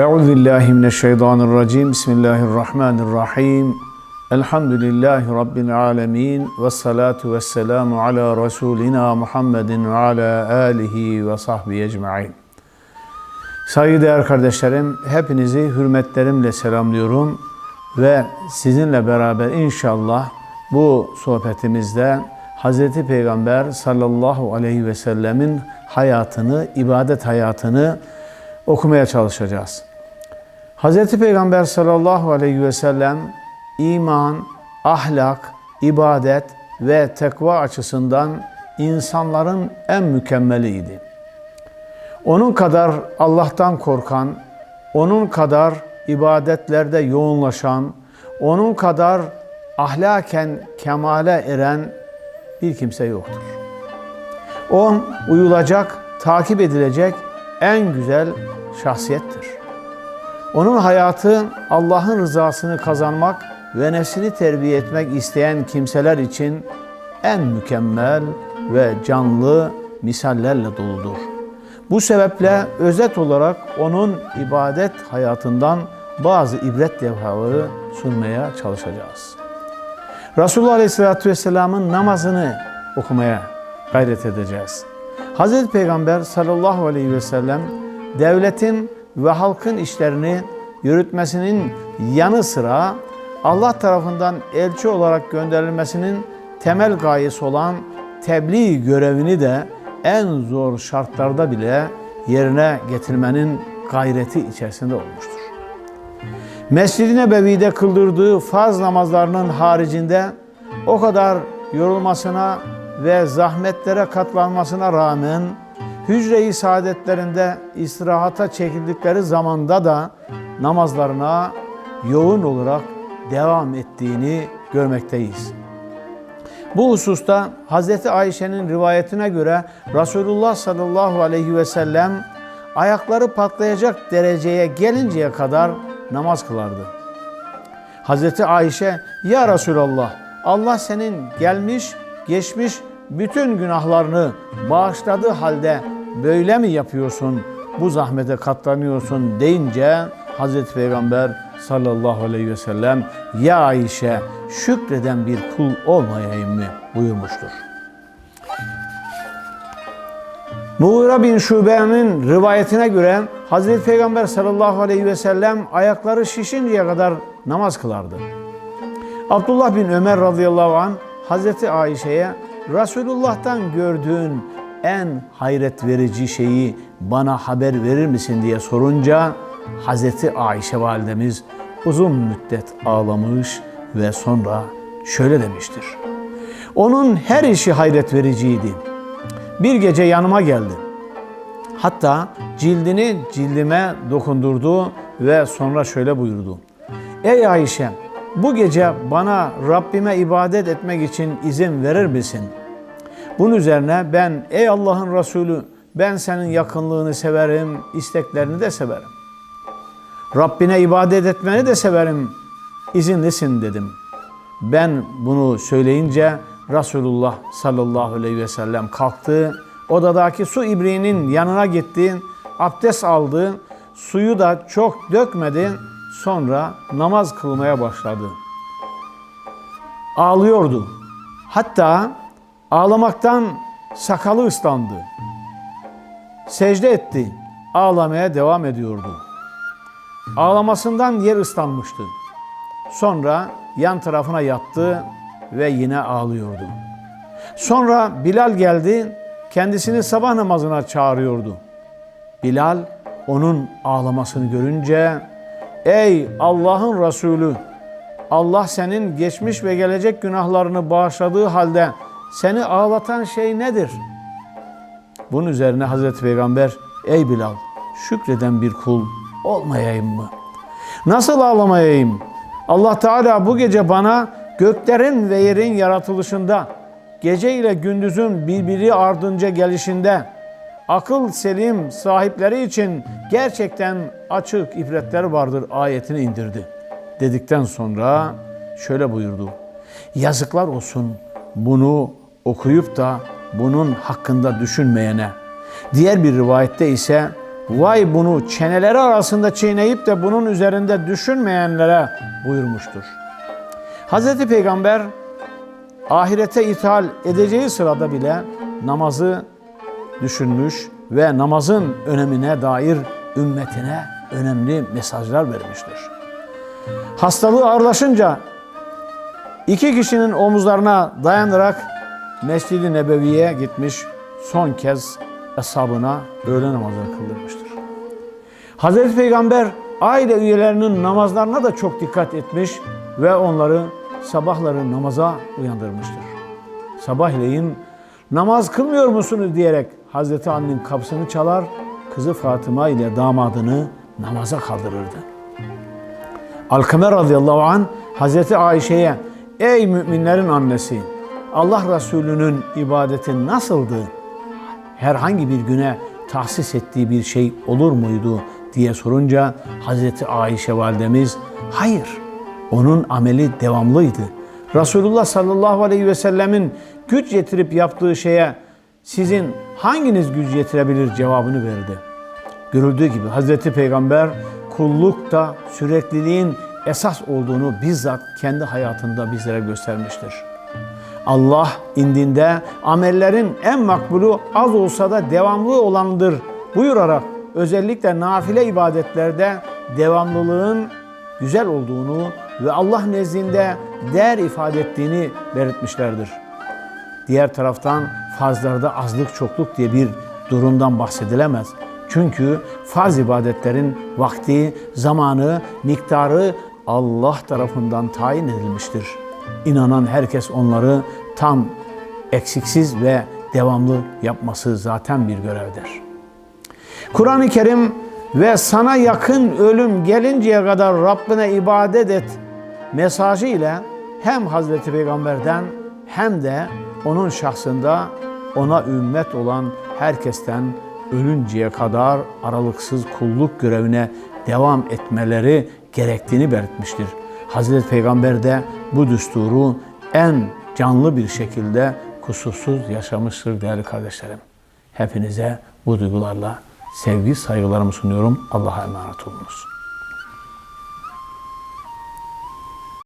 Euzu billahi mineşşeytanirracim. Bismillahirrahmanirrahim. Elhamdülillahi rabbil alamin ve salatu vesselamu ala rasulina Muhammedin ve ala alihi ve sahbihi ecmaîn. Saygıdeğer kardeşlerim, hepinizi hürmetlerimle selamlıyorum ve sizinle beraber inşallah bu sohbetimizde Hz. Peygamber sallallahu aleyhi ve sellemin hayatını, ibadet hayatını okumaya çalışacağız. Hz. Peygamber sallallahu aleyhi ve sellem iman, ahlak, ibadet ve tekva açısından insanların en mükemmeliydi. Onun kadar Allah'tan korkan, onun kadar ibadetlerde yoğunlaşan, onun kadar ahlaken kemale eren bir kimse yoktur. O uyulacak, takip edilecek en güzel şahsiyettir. Onun hayatı Allah'ın rızasını kazanmak ve nefsini terbiye etmek isteyen kimseler için en mükemmel ve canlı misallerle doludur. Bu sebeple özet olarak onun ibadet hayatından bazı ibret levhaları sunmaya çalışacağız. Resulullah Aleyhisselatü Vesselam'ın namazını okumaya gayret edeceğiz. Hazreti Peygamber sallallahu aleyhi ve sellem devletin ve halkın işlerini yürütmesinin yanı sıra Allah tarafından elçi olarak gönderilmesinin temel gayesi olan tebliğ görevini de en zor şartlarda bile yerine getirmenin gayreti içerisinde olmuştur. Mescid-i Nebevi'de kıldırdığı farz namazlarının haricinde o kadar yorulmasına ve zahmetlere katlanmasına rağmen hücre-i saadetlerinde istirahata çekildikleri zamanda da namazlarına yoğun olarak devam ettiğini görmekteyiz. Bu hususta Hz. Ayşe'nin rivayetine göre Resulullah sallallahu aleyhi ve sellem ayakları patlayacak dereceye gelinceye kadar namaz kılardı. Hz. Ayşe, Ya Resulallah, Allah senin gelmiş, geçmiş bütün günahlarını bağışladığı halde böyle mi yapıyorsun, bu zahmete katlanıyorsun deyince Hz. Peygamber sallallahu aleyhi ve sellem Ya Ayşe şükreden bir kul olmayayım mı buyurmuştur. Muğra bin Şube'nin rivayetine göre Hazreti Peygamber sallallahu aleyhi ve sellem ayakları şişinceye kadar namaz kılardı. Abdullah bin Ömer radıyallahu an Hazreti Ayşe'ye Resulullah'tan gördüğün en hayret verici şeyi bana haber verir misin diye sorunca Hazreti Ayşe validemiz uzun müddet ağlamış ve sonra şöyle demiştir. Onun her işi hayret vericiydi. Bir gece yanıma geldi. Hatta cildini cildime dokundurdu ve sonra şöyle buyurdu. Ey Ayşe bu gece bana Rabbime ibadet etmek için izin verir misin? Bunun üzerine ben ey Allah'ın Resulü ben senin yakınlığını severim, isteklerini de severim. Rabbine ibadet etmeni de severim, izinlisin dedim. Ben bunu söyleyince Resulullah sallallahu aleyhi ve sellem kalktı. Odadaki su ibriğinin yanına gitti, abdest aldı, suyu da çok dökmedi. Sonra namaz kılmaya başladı. Ağlıyordu. Hatta ağlamaktan sakalı ıslandı. Secde etti. Ağlamaya devam ediyordu. Ağlamasından yer ıslanmıştı. Sonra yan tarafına yattı ve yine ağlıyordu. Sonra Bilal geldi, kendisini sabah namazına çağırıyordu. Bilal onun ağlamasını görünce, Ey Allah'ın Resulü! Allah senin geçmiş ve gelecek günahlarını bağışladığı halde seni ağlatan şey nedir? Bunun üzerine Hazreti Peygamber, Ey Bilal! Şükreden bir kul olmayayım mı? Nasıl ağlamayayım? Allah Teala bu gece bana göklerin ve yerin yaratılışında, gece ile gündüzün birbiri ardınca gelişinde, akıl selim sahipleri için gerçekten açık ibretler vardır ayetini indirdi. Dedikten sonra şöyle buyurdu. Yazıklar olsun bunu okuyup da bunun hakkında düşünmeyene. Diğer bir rivayette ise vay bunu çeneleri arasında çiğneyip de bunun üzerinde düşünmeyenlere buyurmuştur. Hz. Peygamber ahirete ithal edeceği sırada bile namazı düşünmüş ve namazın önemine dair ümmetine önemli mesajlar vermiştir. Hastalığı ağırlaşınca iki kişinin omuzlarına dayanarak Mescid-i Nebevi'ye gitmiş, son kez hesabına öğle namazını kıldırmıştır. Hazreti Peygamber aile üyelerinin namazlarına da çok dikkat etmiş ve onları sabahları namaza uyandırmıştır. Sabahleyin namaz kılmıyor musunuz diyerek Hazreti Ali'nin kapısını çalar, kızı Fatıma ile damadını namaza kaldırırdı. Alkame radıyallahu an Hazreti Ayşe'ye ey müminlerin annesi Allah Resulü'nün ibadeti nasıldı? Herhangi bir güne tahsis ettiği bir şey olur muydu diye sorunca Hazreti Ayşe validemiz hayır onun ameli devamlıydı. Resulullah sallallahu aleyhi ve sellemin güç getirip yaptığı şeye sizin hanginiz güç getirebilir cevabını verdi. Görüldüğü gibi Hazreti Peygamber kullukta sürekliliğin esas olduğunu bizzat kendi hayatında bizlere göstermiştir. Allah indinde amellerin en makbulu az olsa da devamlı olandır buyurarak özellikle nafile ibadetlerde devamlılığın güzel olduğunu ve Allah nezdinde değer ifade ettiğini belirtmişlerdir. Diğer taraftan farzlarda azlık çokluk diye bir durumdan bahsedilemez. Çünkü farz ibadetlerin vakti, zamanı, miktarı Allah tarafından tayin edilmiştir. İnanan herkes onları tam, eksiksiz ve devamlı yapması zaten bir görevdir. Kur'an-ı Kerim ve sana yakın ölüm gelinceye kadar Rabbine ibadet et mesajı ile hem Hazreti Peygamber'den hem de onun şahsında ona ümmet olan herkesten ölünceye kadar aralıksız kulluk görevine devam etmeleri gerektiğini belirtmiştir. Hazreti Peygamber de bu düsturu en canlı bir şekilde kusursuz yaşamıştır değerli kardeşlerim. Hepinize bu duygularla sevgi saygılarımı sunuyorum. Allah'a emanet olunuz.